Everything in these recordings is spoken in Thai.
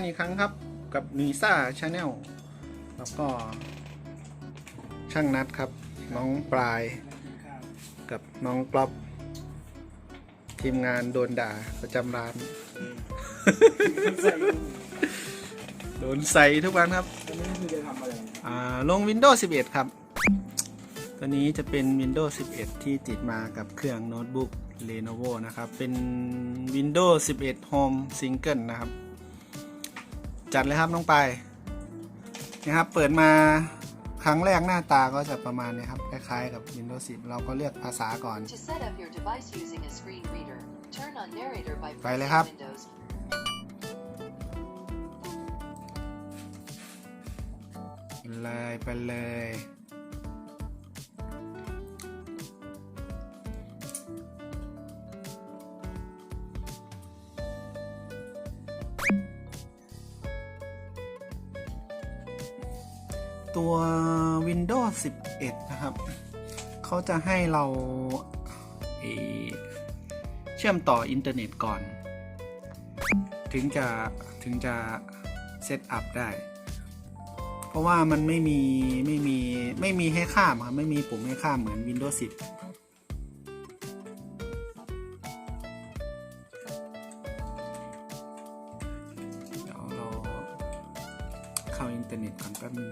กันอีกครั้งครับกับนีซ่าชาแนลแล้วก็ช่างนัดครับ น้องปลาย กับน้องกลอบทีมงานโดนด่าประจำร้าน โดนใส่ทุกวันครับอันนี้คือจะทำอะไรอ่าลง Windows 11 ครับ ตัวนี้จะเป็น Windows 11 ที่ติดมากับเครื่องโน้ตบุ๊ก Lenovo นะครับ เป็น Windows 11 Home Single นะครับ จัดเลยครับน้องไปายนะครับ เปิดมาครั้งแรกหน้าตาก็จะประมาณนี้ครับ คล้ายๆกับ Windows 10 เราก็เลือกภาษาก่อน To set up your device using a screen reader, turn on narrator by ไปเลย pressing ครับ Windows. เลยไปเลย ตัว Windows 11 นะครับ เขาจะให้เราเเชื่อมต่ออินเทอร์เน็ตก่อน ถึงจะถึงจะเซตอัพได้ เพราะว่ามันไม่มีไม่มีไม่มีให้ข้ามครับไม่มีปุ่มให้ข้ามเหมือน Windows 10เดี๋ยวเราเข้าอินเทอร์เน็ตก่อนแป๊บนึง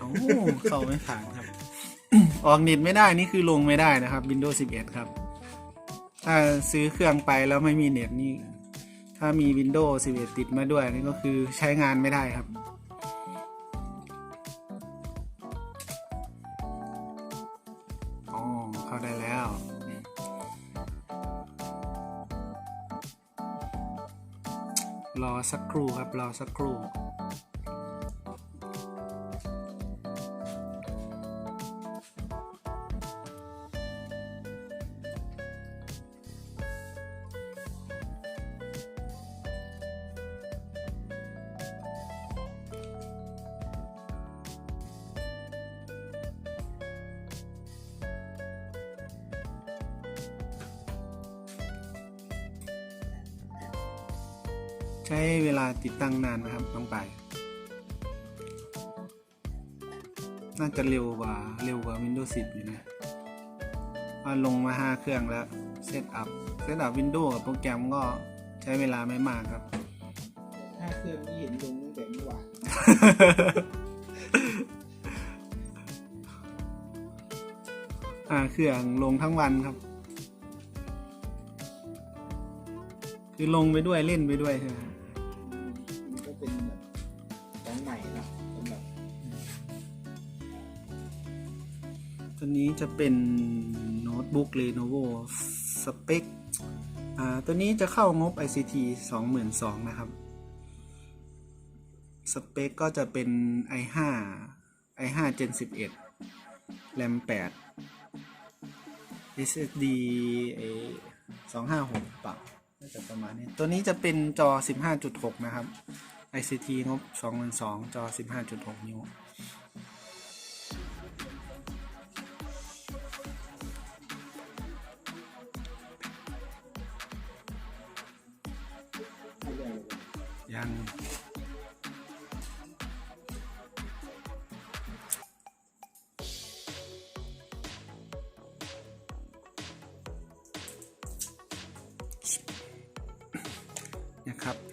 โอ้เข้าไม่ผ่านครับ ออกเน็ตไม่ได้นี่คือลงไม่ได้นะครับ Windows 11 ครับ ถ้าซื้อเครื่องไปแล้วไม่มีเน็ตนี่ ถ้ามี Windows 11 ติดมาด้วยนี่ก็คือใช้งานไม่ได้ครับอ๋อเข้าได้แล้วรอสักครู่ครับ รอสักครู่ ใช้เวลาติดตั้งนานไหมครับน้องไปายน่าจะเร็วกว่าเร็วกว่า Windows 10 อยู่นะว่าลงมา 5 เครื่องแล้วเซตอัพเซตอัพ Windows กับโปรแกรมก็ใช้เวลาไม่มากครับถ้าเครื่องที่เห็นลงตั้งแต่เมื่อวานอ่าเครื่องลงทั้งวันครับ คือลงไปด้วยเล่นไปด้วยใช่ไหมครับมันก็เป็นแบบของใหม่เนาะเป็นแบบตัวนี้จะเป็นโน้ตบุ๊ก Lenovo สเปคอ่าตัวนี้จะเข้างบ ICT 22,000นะครับ สเปคก็จะเป็น i5 i5 Gen 11 RAM 8 SSD เอ256เปล่า น่าจะประมาณนี้ ตัวนี้จะเป็นจอ 15.6 นะครับ ICT งบ22,000จอ 15.6 นิ้วไม่ได้เลยยัง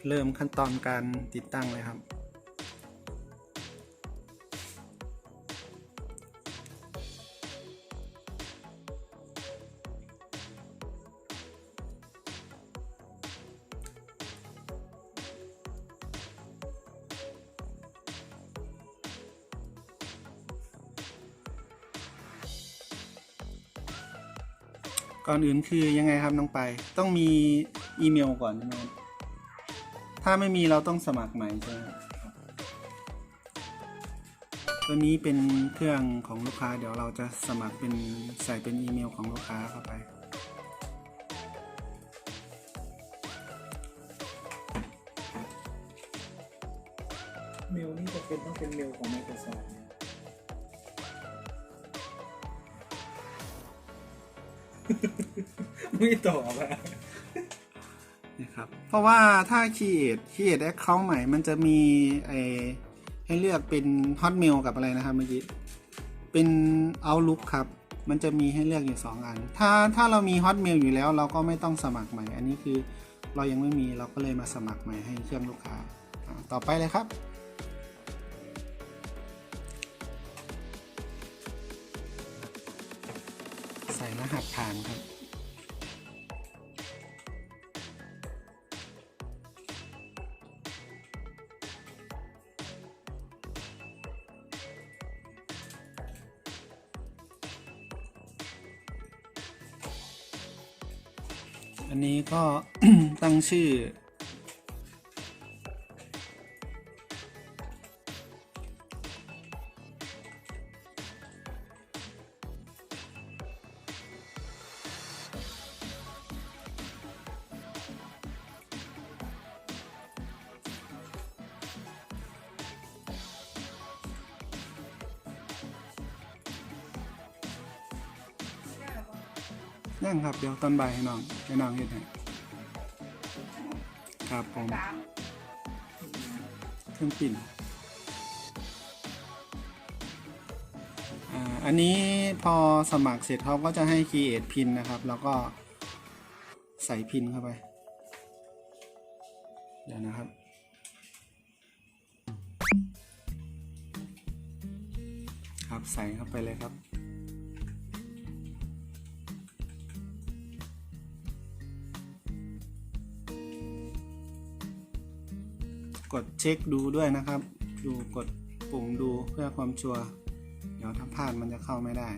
เริ่มขั้นตอนการติดตั้งเลยครับ ก่อนอื่นคือยังไงครับน้องไป ต้องมีอีเมลก่อนใช่ไหม ถ้าไม่มีเราต้องสมัครใหม่ใช่ไหมตัวนี้เป็นเครื่องของลูกค้า เดี๋ยวเราจะสมัครเป็นใส่เป็นอีเมลของลูกค้าเข้าไป เมลนี่จะเป็นต้องเป็นเมลของ Microsoft ไม่ตอบอะ เพราะว่าถ้า create create account ใหม่ มันจะมีไอให้เลือกเป็น hotmail กับอะไรนะครับเมื่อกี้ เป็น outlook ครับ มันจะมีให้เลือกอยู่ 2 อัน ถ้าถ้าเรามี hotmail อยู่แล้ว เราก็ไม่ต้องสมัครใหม่ อันนี้คือเรายังไม่มีเราก็เลยมาสมัครใหม่ให้เครื่องลูกค้าอ่าต่อไปเลยครับใส่รหัสผ่านครับ อันนี้ก็ ตั้งชื่อ นั่งครับเดี๋ยวตอนบ่ายให้น้องให้น้องเฮ็ดให้ครับผมเครื่องปิ่นอันนี้พอสมัครเสร็จเขาก็จะให้ create pin นะครับ แล้วก็ใส่พินเข้าไป เดี๋ยวนะครับ ครับใส่เข้าไปเลยครับ กดเช็คดูด้วยนะครับ ดูกดปุ่มดูเพื่อความชัวร์เดี๋ยวถ้าพลาดมันจะเข้าไม่ได้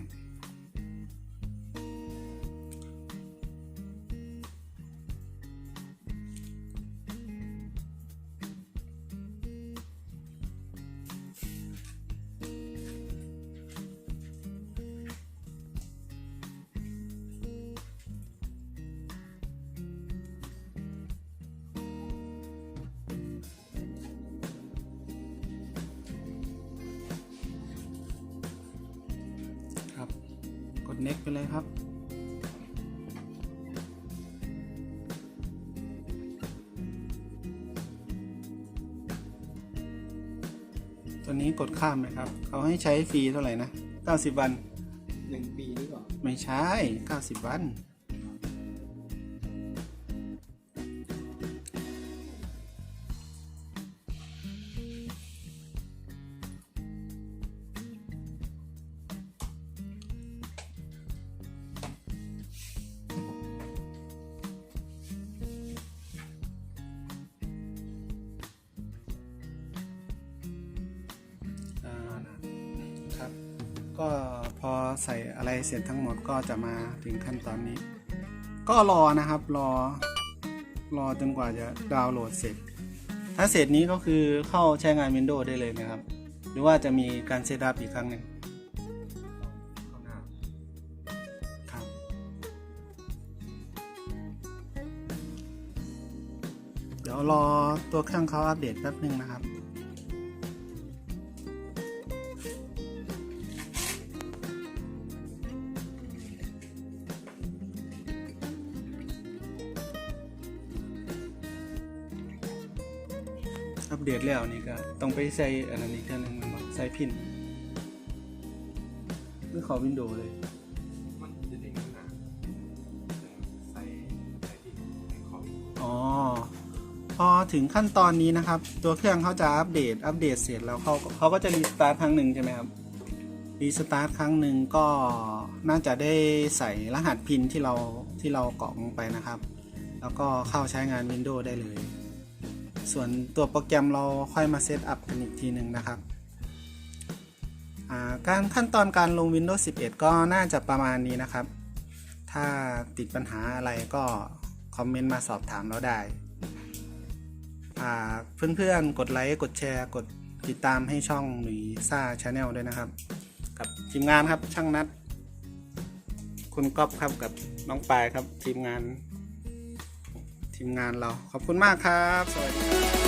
next ไปเลยครับ ตัวนี้กดข้ามเลยครับ เขาให้ใช้ฟรีเท่าไหร่นะ 90 วัน หนึ่งปีหรือเปล่า ไม่ใช่ 90 วัน ก็พอใส่อะไรเสร็จทั้งหมดก็จะมาถึงขั้นตอนนี้ ก็รอนะครับรอ รอจนกว่าจะดาวน์โหลดเสร็จ ถ้าเสร็จนี้ก็คือเข้าใช้งาน Windows ได้เลยนะครับ หรือว่าจะมีการเซตอัพอีกครั้งหนึ่งครับเดี๋ยวรอตัวเครื่องเขาอัปเดตแป๊บหนึ่งนะครับ อัปเดตแล้วนี่ก็ต้องไปใส่อันนั้นอีกเครื่องหนึงมันบอกใส่พินหรือขอวินโดว์เลย มันจะเด้งขึ้นมาใส่ใส่ที่ในคอมอ๋อ พอถึงขั้นตอนนี้นะครับ ตัวเครื่องเขาจะอัปเดต อัปเดตเสร็จแล้วเขาเขาก็จะรีสตาร์ทครั้งหนึ่งใช่ไหมครับ รีสตาร์ทครั้งหนึ่งก็น่าจะได้ใส่รหัสพินที่เราที่เรากรอกลงไปนะครับ แล้วก็เข้าใช้งาน Windows ได้เลย ส่วนตัวโปรแกรมเราค่อยมาเซตอัพกันอีกทีหนึ่งนะครับการขั้นตอนการลง Windows 11 ก็น่าจะประมาณนี้นะครับ ถ้าติดปัญหาอะไรก็คอมเมนต์มาสอบถามเราได้ เพื่อนๆ กดไลค์ กดแชร์ กดติดตามให้ช่องหนุ่ยซ่าชาแนลด้วยนะครับ กับทีมงานครับช่างนัด คุณก๊อฟครับกับน้องปายครับทีมงาน ทีมงานเราขอบคุณมากครับ สวัสดี